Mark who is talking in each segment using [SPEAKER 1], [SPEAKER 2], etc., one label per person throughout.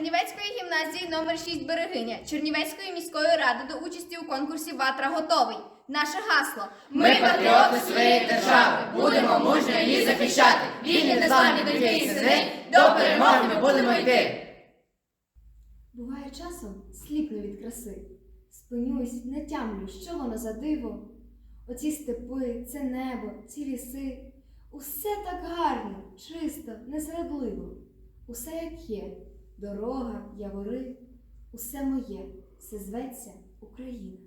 [SPEAKER 1] Чернівецької гімназії номер 6 Берегиня Чернівецької міської ради до участі у конкурсі Ватра готовий. Наше гасло.
[SPEAKER 2] Ми патріоти своєї держави. Будемо мужньо її захищати. Вільні незламні до тієї сини. До перемоги ми будемо йти.
[SPEAKER 3] Буває часом сліпну від краси. Спинюсь, не тямлю, що воно за диво. Оці степи, це небо, ці ліси. Усе так гарно, чисто, незрадливо. Усе як є дорога, явори, усе моє, все зветься Україна.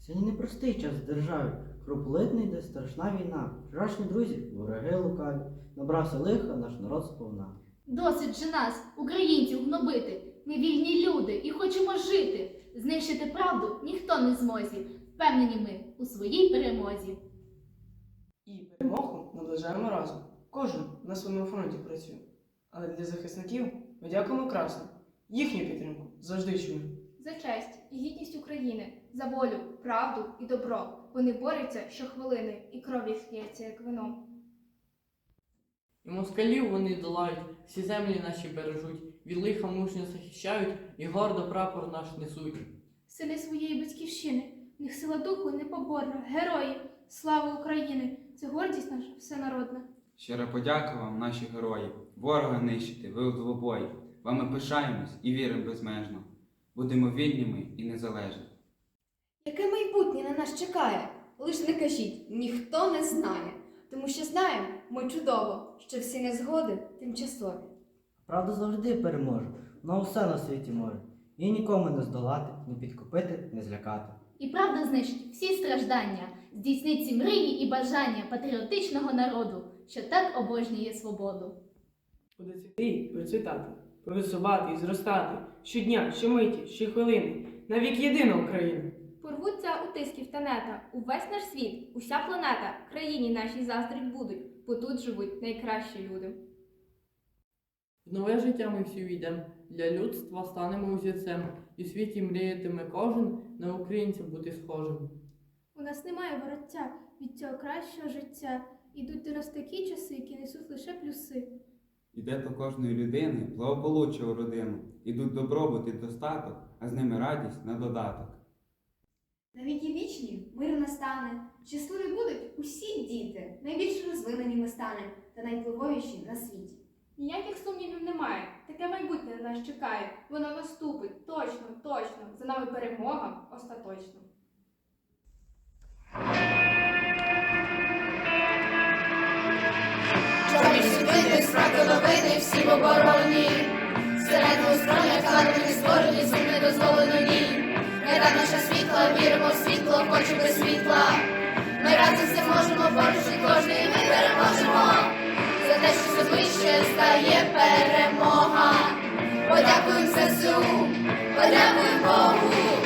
[SPEAKER 4] Сьогодні непростий час в державі. Круплитний, йде страшна війна. Вчорашні друзі, вороги лукаві. Набрався лиха наш народ сповна.
[SPEAKER 5] Досить же нас, українців, гнобити. Ми вільні люди і хочемо жити. Знищити правду ніхто не змозі. Впевнені ми у своїй перемозі.
[SPEAKER 6] І перемогу наближаємо разом. Кожен на своєму фронті працює. Але для захисників ми дякуємо красно. Їхню підтримку завжди чуємо.
[SPEAKER 7] За честь і гідність України, за волю, правду і добро. Вони борються щохвилини, і кров їх лється, як вино.
[SPEAKER 8] І москалів вони долають, всі землі наші бережуть, від лиха мужньо захищають і гордо прапор наш несуть.
[SPEAKER 7] Сини своєї батьківщини, в них сила духу непоборна, герої, слава України! Це гордість наша всенародна.
[SPEAKER 9] Щира подяка вам, наші герої. Ворога нищити, ви у двобої. Вами пишаємось і віримо безмежно. Будемо вільними і незалежні.
[SPEAKER 3] Яке майбутнє на нас чекає? Лиш не кажіть, ніхто не знає. Тому що знаємо ми чудово, що всі незгоди тимчасові.
[SPEAKER 4] Правда завжди переможе. Вона усе на світі може. Її нікому не здолати, не підкупити, не злякати.
[SPEAKER 5] І правда знищить всі страждання, здійснить ці мрії і бажання патріотичного народу, що так обожнює свободу.
[SPEAKER 6] Буде цвісти і процвітати, просувати і зростати щодня, щомиті, щохвилини, навік єдина Україна.
[SPEAKER 7] Порвуться утисків та нета, увесь наш світ, уся планета, країні нашій заздрить будуть, бо тут живуть найкращі люди.
[SPEAKER 8] В нове життя ми всі війдемо, для людства станемо узірцем, і в світі мріятиме кожен на українця бути схожим.
[SPEAKER 7] У нас немає вороття від цього кращого життя. Ідуть до нас такі часи, які несуть лише плюси.
[SPEAKER 9] Іде до кожної людини благополуччя у родину. Ідуть добробут і достаток, а з ними радість на додаток.
[SPEAKER 3] На віки вічні мир настане, щасливі будуть усі діти, найбільш розвинені ми станемо та найвпливовіші на світі.
[SPEAKER 7] Ніяких сумнівів немає. Таке майбутнє на нас чекає. Воно наступить точно, точно. За нами перемога остаточно.
[SPEAKER 2] Світлини, справді новини, всі в обороні. Середину збройня кадрами створені, зум не дозволено ні. Ми рад наша світла, віримо в світло, хочемо без світла. Ми разом все можемо, поруч і кожний ми переможемо. За те, що все ближче стає перемога. Подякуємо ЗСУ, подякуємо Богу.